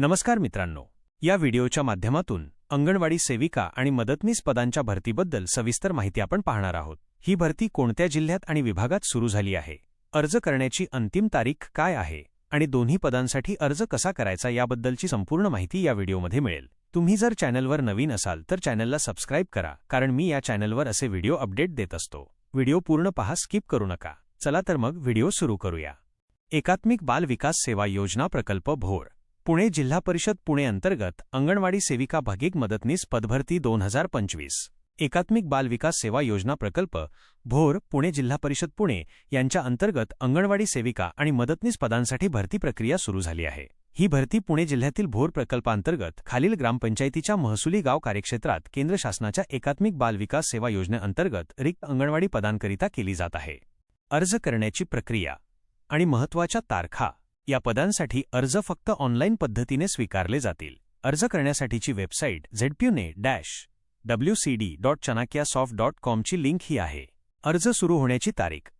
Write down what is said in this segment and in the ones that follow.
नमस्कार मित्रांनो. या व्हिडिओच्या माध्यमातून अंगणवाडी सेविका आणि मदतनीस पदांच्या भरतीबद्दल सविस्तर माहिती आपण पाहणार आहोत. ही भरती कोणत्या जिल्ह्यात आणि विभागात सुरू झाली आहे? अर्ज करण्याची अंतिम तारीख काय आहे? आणि दोन्ही पदांसाठी अर्ज कसा करायचा याबद्दलची संपूर्ण माहिती या व्हिडिओमध्ये मिळेल. तुम्ही जर चॅनलवर नवीन असाल तर चॅनलला सबस्क्राईब करा कारण मी या चॅनलवर असे व्हिडिओ अपडेट देत असतो. व्हिडिओ पूर्ण पहा स्किप करू नका. चला तर मग व्हिडिओ सुरू करूया. एकात्मिक बाल विकास सेवा योजना प्रकल्प भोर. पुणे जिल्हा परिषद पुणे अंतर्गत अंगणवाडी सेविका भागिक मदतनीस पदभरती दोन हजार पंचवीस. एकात्मिक बाल विकास सेवा योजना प्रकल्प भोर पुणे जिल्हा परिषद पुणे यांच्या अंतर्गत अंगणवाडी सेविका आणि मदतनीस पदांसाठी भरती प्रक्रिया सुरू झाली आहे. ही भरती पुणे जिल्ह्यातील भोर प्रकल्पांतर्गत खालील ग्रामपंचायतीच्या महसुली गाव कार्यक्षेत्रात केंद्र शासनाच्या एकात्मिक बाल विकास सेवा योजनेअंतर्गत रिक्त अंगणवाडी पदांकरिता केली जात आहे. अर्ज करण्याची प्रक्रिया आणि महत्त्वाच्या तारखा या पदांसाठी अर्ज फक्त ऑनलाईन पद्धतीने स्वीकारले जातील. अर्ज करण्यासाठीची website झेडप्यूने dash W C D dot Chanakya soft dot कॉमची link ही आहे. अर्ज सुरू होण्याची तारीख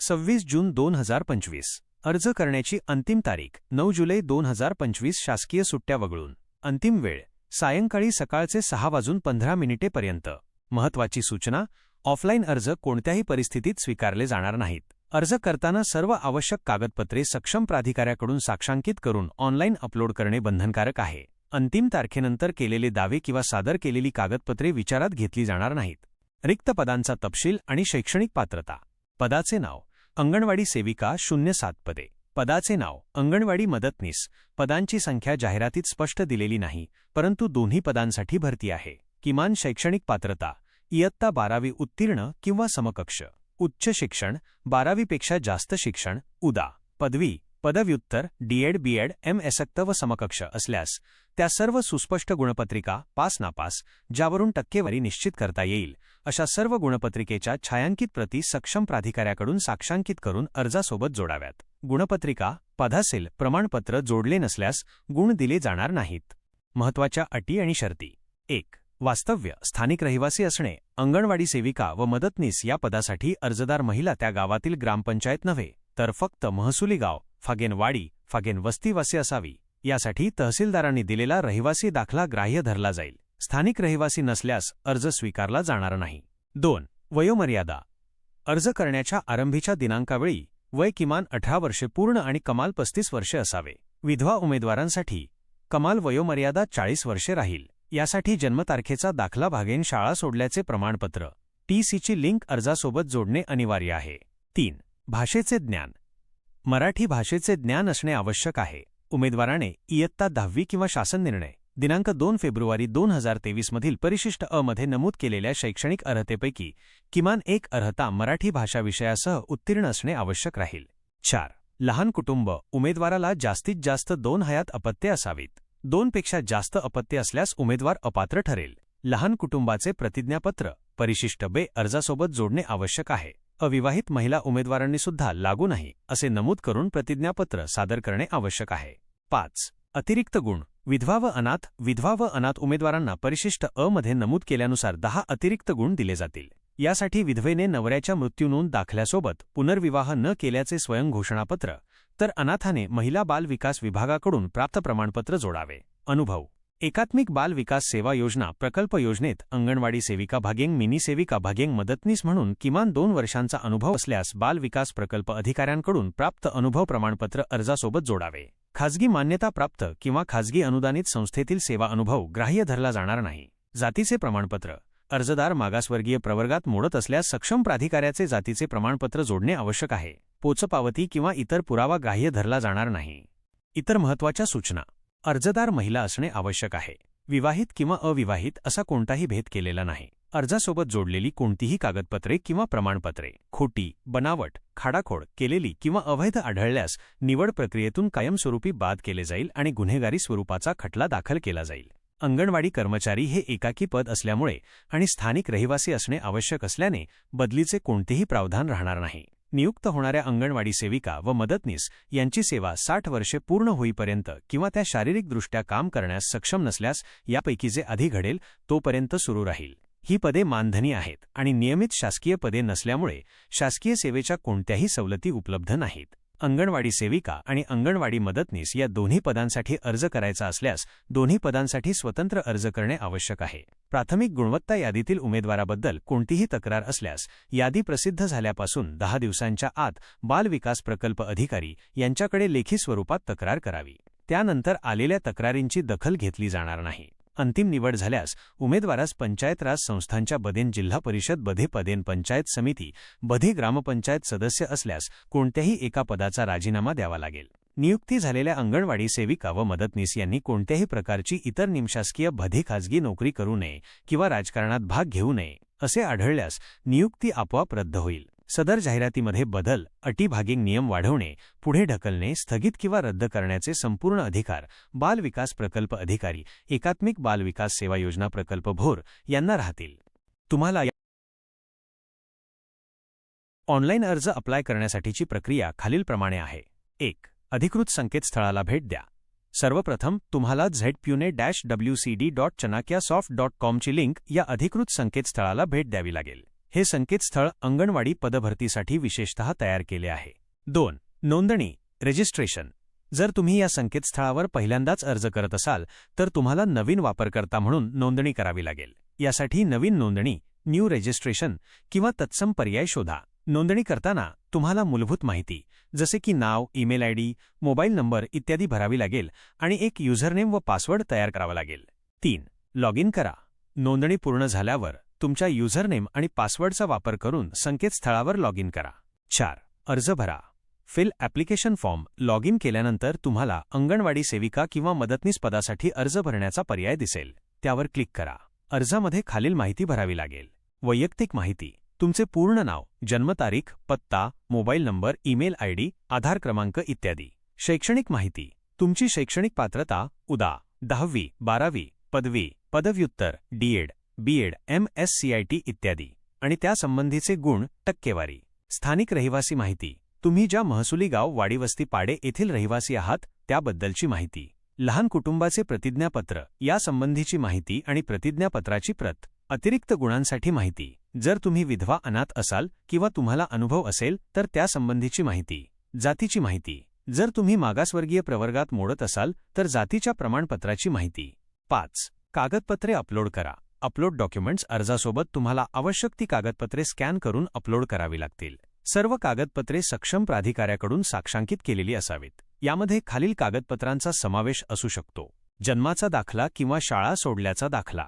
सव्वीस जून दोन हजार पंचवीस. अर्ज करण्याची अंतिम तारीख नऊ जुलै दोन हजार पंचवीस शासकीय सुट्ट्या वगळून. अंतिम वेळ सायंकाळी सकाळचे सहा वाजून पंधरा मिनिटेपर्यंत महत्वाची सूचना ऑफलाईन अर्ज कोणत्याही परिस्थितीत स्वीकारले जाणार नाहीत. अर्ज करताना सर्व आवश्यक कागदपत्रे सक्षम प्राधिकाऱ्याकडून साक्षांकित करून ऑनलाईन अपलोड करणे बंधनकारक आहे. अंतिम तारखेनंतर केलेले दावे किंवा सादर केलेली कागदपत्रे विचारात घेतली जाणार नाहीत. रिक्त पदांचा तपशील आणि शैक्षणिक पात्रता. पदाचे नाव अंगणवाडी सेविका शून्य सात पदे. पदाचे नाव अंगणवाडी मदतनीस पदांची संख्या जाहिरातीत स्पष्ट दिलेली नाही परंतु दोन्ही पदांसाठी भरती आहे. किमान शैक्षणिक पात्रता इयत्ता बारावी उत्तीर्ण किंवा समकक्ष. उच्च शिक्षण बारावीपेक्षा जास्त शिक्षण उदा. पदवी पदव्युत्तर डीएड बीएड एम एसक्त व समकक्ष असल्यास त्या सर्व सुस्पष्ट गुणपत्रिका पास नापास ज्यावरून टक्केवारी निश्चित करता येईल अशा सर्व गुणपत्रिकेच्या छायांकित प्रती सक्षम प्राधिकाऱ्याकडून साक्षांकित करून अर्जासोबत जोडाव्यात. गुणपत्रिका पदासेल प्रमाणपत्र जोडले नसल्यास गुण दिले जाणार नाहीत. महत्त्वाच्या अटी आणि शर्ती. एक. वास्तव्य स्थानिक रहिवासी असणे अंगणवाडी सेविका व मदतनीस या पदासाठी अर्जदार महिला त्या गावातील ग्रामपंचायत नव्हे तर फक्त महसुली गाव फागेनवाडी फागेन वस्तीवासी असावी. यासाठी तहसीलदारांनी दिलेला रहिवासी दाखला ग्राह्य धरला जाईल. स्थानिक रहिवासी नसल्यास अर्ज स्वीकारला जाणार नाही. दोन वयोमर्यादा. अर्ज करण्याच्या आरंभीच्या दिनांकावेळी वय किमान अठरा वर्षे पूर्ण आणि कमाल पस्तीस वर्षे असावे. विधवा उमेदवारांसाठी कमाल वयोमर्यादा चाळीस वर्षे राहील. यासाठी जन्मतारखेचा दाखला भागेन शाळा सोडल्याचे प्रमाणपत्र. टीसीची लिंक अर्जासोबत जोडणे अनिवार्य आहे. तीन. भाषेचे ज्ञान. मराठी भाषेचे ज्ञान असणे आवश्यक आहे. उमेदवाराने इयत्ता दहावी किंवा शासन निर्णय. दिनांक दोन फेब्रुवारी दोन हजार तेवीसमधील परिशिष्ट अ मध्ये नमूद केलेल्या शैक्षणिक अर्हतेपैकी किमान एक अर्हता मराठी भाषा विषयासह उत्तीर्ण असणे आवश्यक राहील. चार. लहान कुटुंब. उमेदवाराला जास्तीत जास्त दोन हयात अपत्ये असावीत. दोनपेक्षा जास्त अपत्य असल्यास उमेदवार अपात्र ठरेल. लहान कुटुंबाचे प्रतिज्ञापत्र परिशिष्ट बे अर्जासोबत जोडणे आवश्यक आहे. अविवाहित महिला उमेदवारांनी सुद्धा लागू नाही असे नमूद करून प्रतिज्ञापत्र सादर करणे आवश्यक आहे. पाच. अतिरिक्त गुण. विधवा व अनाथ. विधवा व अनाथ उमेदवारांना परिशिष्ट अ मध्ये नमूद केल्यानुसार दहा अतिरिक्त गुण दिले जातील. यासाठी विधवेने नवऱ्याच्या मृत्यूनोंद दाखल्यासोबत पुनर्विवाह न केल्याचे स्वयंघोषणापत्र तर अनाथाने महिला बाल विकास विभागाकडून प्राप्त प्रमाणपत्र जोडावे. अनुभव. एकात्मिक बाल विकास सेवा योजना प्रकल्प योजनेत अंगणवाडी सेविका भागेंग मिनी सेविका भागेंग मदतनीस म्हणून किमान दोन वर्षांचा अनुभव असल्यास बाल विकास प्रकल्प अधिकाऱ्यांकडून प्राप्त अनुभव प्रमाणपत्र अर्जासोबत जोडावे. खाजगी मान्यता प्राप्त किंवा खाजगी अनुदानित संस्थेतील सेवा अनुभव ग्राह्य धरला जाणार नाही. जातीचे प्रमाणपत्र. अर्जदार मागासवर्गीय प्रवर्गात मोडत असल्यास सक्षम प्राधिकाऱ्याचे जातीचे प्रमाणपत्र जोडणे आवश्यक आहे. पोचपावती किंवा इतर पुरावा ग्राह्य धरला जाणार नाही. इतर महत्त्वाच्या सूचना. अर्जदार महिला असणे आवश्यक आहे. विवाहित किंवा अविवाहित असा कोणताही भेद केलेला नाही. अर्जासोबत जोडलेली कोणतीही कागदपत्रे किंवा प्रमाणपत्रे खोटी बनावट खाडाखोड केलेली किंवा अवैध आढळल्यास निवड प्रक्रियेतून कायमस्वरूपी बाद केले जाईल आणि गुन्हेगारी स्वरूपाचा खटला दाखल केला जाईल. अंगणवाडी कर्मचारी हे एकाकी पद असल्यामुळे आणि स्थानिक रहिवासी असणे आवश्यक असल्याने बदलीचे कोणतेही प्रावधान राहणार नाही. नियुक्त होणाऱ्या अंगणवाडी सेविका व मदतनीस यांची सेवा साठ वर्षे पूर्ण होईपर्यंत किंवा त्या शारीरिकदृष्ट्या काम करण्यास सक्षम नसल्यास यापैकी जे आधी घडेल तोपर्यंत सुरू राहील. ही पदे मानधनी आहेत आणि नियमित शासकीय पदे नसल्यामुळे शासकीय सेवेच्या कोणत्याही सवलती उपलब्ध नाहीत. अंगणवाडी सेविका आणि अंगणवाडी मदतनीस या दोन्ही पदांसाठी अर्ज करायचा असल्यास दोन्ही पदांसाठी स्वतंत्र अर्ज करणे आवश्यक आहे. प्राथमिक गुणवत्ता यादीतील उमेदवाराबद्दल कोणतीही तक्रार असल्यास यादी प्रसिद्ध झाल्यापासून दहा दिवसांच्या आत बाल विकास प्रकल्प अधिकारी यांच्याकडे लेखी स्वरूपात तक्रार करावी. त्यानंतर आलेल्या तक्रारींची दखल घेतली जाणार नाही. अंतिम निवड झाल्यास उमेदवारास पंचायत राज संस्थांच्या बदेन जिल्हा परिषद बधे पदेन पंचायत समिती बधे ग्रामपंचायत सदस्य असल्यास कोणत्याही एका पदाचा राजीनामा द्यावा लागेल. नियुक्ती झालेल्या अंगणवाडी सेविका व मदतनीस यांनी कोणत्याही प्रकारची इतर निमशासकीय भधे खाजगी नोकरी करू नये किंवा राजकारणात भाग घेऊ नये असे आढळल्यास नियुक्ती आपोआप रद्द होईल. सदर जाहिरातीमध्ये बदल अटी भागिंग नियम वाढवणे पुढे ढकलणे स्थगित किंवा रद्द करण्याचे संपूर्ण अधिकार बाल विकास प्रकल्प अधिकारी एकात्मिक बाल विकास सेवा योजना प्रकल्प भोर यांना राहतील. तुम्हाला ऑनलाईन अर्ज अप्लाय करण्यासाठीची प्रक्रिया खालीलप्रमाणे आहे. एक अधिकृत संकेतस्थळाला भेट द्या. सर्वप्रथम तुम्हाला Z Pune dash W C D dot Chanakya soft dot कॉमची link या अधिकृत संकेतस्थळाला भेट द्यावी लागेल. हे संकेतस्थळ अंगणवाडी पदभरतीसाठी विशेषतः तयार केले आहे. दोन नोंदणी रजिस्ट्रेशन जर तुम्ही या संकेतस्थळावर पहिल्यांदाच अर्ज करत असाल तर तुम्हाला नवीन वापरकर्ता म्हणून नोंदणी करावी लागेल. यासाठी नवीन नोंदणी न्यू रजिस्ट्रेशन किंवा तत्सम पर्याय शोधा. नोंदणी करताना तुम्हाला मूलभूत माहिती जसे की नाव ईमेल आयडी मोबाईल नंबर इत्यादी भरावी लागेल आणि एक युझरनेम व पासवर्ड तयार करावा लागेल. तीन लॉग इन करा. नोंदणी पूर्ण झाल्यावर तुमच्या युझरनेम आणि पासवर्डचा वापर करून संकेतस्थळावर लॉग इन करा. चार अर्ज भरा. Fill application form log in केल्यानंतर तुम्हाला अंगणवाडी सेविका किंवा मदतनीस पदासाठी अर्ज भरण्याचा पर्याय दिसेल. त्यावर क्लिक करा. अर्जामध्ये खालील माहिती भरावी लागेल. वैयक्तिक माहिती. तुमचे पूर्ण नाव जन्मतारीख पत्ता mobile number email ID Aadhaar क्रमांक इत्यादी. शैक्षणिक माहिती. तुमची शैक्षणिक पात्रता उदा दहावी बारावी पदवी पदव्युत्तर D Ed. B Ed M S C I T इत्यादी. आणि त्यासंबंधीचे गुण टक्केवारी. स्थानिक रहिवासी माहिती. तुम्ही ज्या महसुली गाव वाडीवस्ती पाडे येथील रहिवासी आहात त्याबद्दलची माहिती. लहान कुटुंबाचे प्रतिज्ञापत्र यासंबंधीची माहिती आणि प्रतिज्ञापत्राची प्रत. अतिरिक्त गुणांसाठी माहिती. जर तुम्ही विधवा अनाथ असाल किंवा तुम्हाला अनुभव असेल तर त्यासंबंधीची माहिती. जातीची माहिती. जर तुम्ही मागासवर्गीय प्रवर्गात मोडत असाल तर जातीच्या प्रमाणपत्राची माहिती. पाच. कागदपत्रे अपलोड करा. अपलोड डॉक्युमेंट्स अर्जासोबत तुम्हाला आवश्यक ती कागदपत्रे स्कॅन करून अपलोड करावी लागतील. सर्व कागदपत्रे सक्षम प्राधिकाऱ्याकडून साक्षांकित केलेली असावीत. यामध्ये खालील कागदपत्रांचा समावेश असू शकतो. जन्माचा दाखला किंवा शाळा सोडल्याचा दाखला.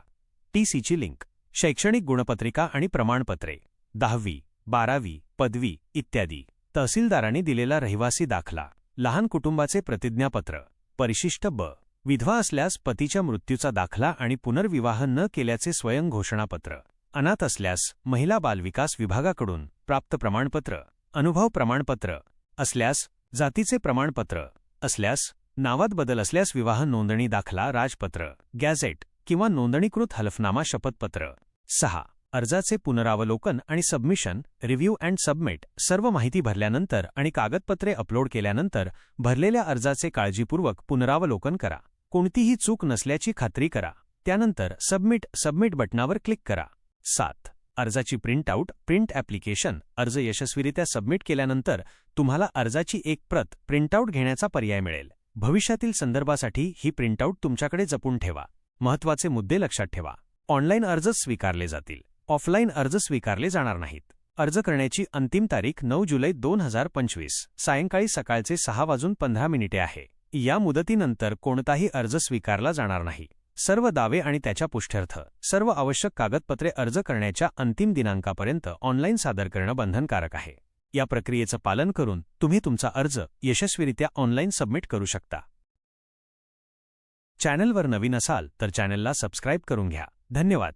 टीसीची लिंक. शैक्षणिक गुणपत्रिका आणि प्रमाणपत्रे. दहावी बारावी पदवी इत्यादी. तहसीलदारांनी दिलेला रहिवासी दाखला. लहान कुटुंबाचे प्रतिज्ञापत्र. परिशिष्ट ब. विधवा असल्यास पतीच्या मृत्यूचा दाखला आणि पुनर्विवाह न केल्याचे स्वयं घोषणापत्र. अनाथ असल्यास महिला बालविकास विभागाकडून प्राप्त प्रमाणपत्र अनुभव प्रमाणपत्र असल्यास जातीचे प्रमाणपत्र असल्यास नावात बदल असल्यास विवाह नोंदणी दाखला राजपत्र गॅझेट किंवा नोंदणीकृत हलफनामा शपथपत्र. सहा. अर्जाचे पुनरावलोकन आणि सबमिशन रिव्ह्यू अँड सबमिट सर्व माहिती भरल्यानंतर आणि कागदपत्रे अपलोड केल्यानंतर भरलेल्या अर्जाचे काळजीपूर्वक पुनरावलोकन करा. कोणतीही चूक नसल्याची खात्री करा. त्यानंतर सबमिट सबमिट बटणावर क्लिक करा. सात. अर्जाची प्रिंटआउट प्रिंट ॲप्लिकेशन अर्ज यशस्वीरित्या सबमिट केल्यानंतर तुम्हाला अर्जाची एक प्रत प्रिंटआउट घेण्याचा पर्याय मिळेल. भविष्यातील संदर्भासाठी ही प्रिंटआउट तुमच्याकडे जपून ठेवा. महत्त्वाचे मुद्दे लक्षात ठेवा. ऑनलाईन अर्ज स्वीकारले जातील. ऑफलाईन अर्ज स्वीकारले जाणार नाहीत. अर्ज करण्याची अंतिम तारीख नऊ जुलै दोन हजार पंचवीस सायंकाळी सकाळचे सहा वाजून पंधरा मिनिटे आहे. या मुदतीनंतर कोणताही अर्ज स्वीकारला जाणार नाही. सर्व दावे आणि त्याच्या पुष्ट्यर्थ सर्व आवश्यक कागदपत्रे अर्ज करण्याच्या अंतिम दिनांकापर्यंत ऑनलाईन सादर करणं बंधनकारक आहे. या प्रक्रियेचं पालन करून तुम्ही तुमचा अर्ज यशस्वीरित्या ऑनलाईन सबमिट करू शकता. चॅनलवर नवीन असाल तर चॅनलला सबस्क्राईब करून घ्या. धन्यवाद.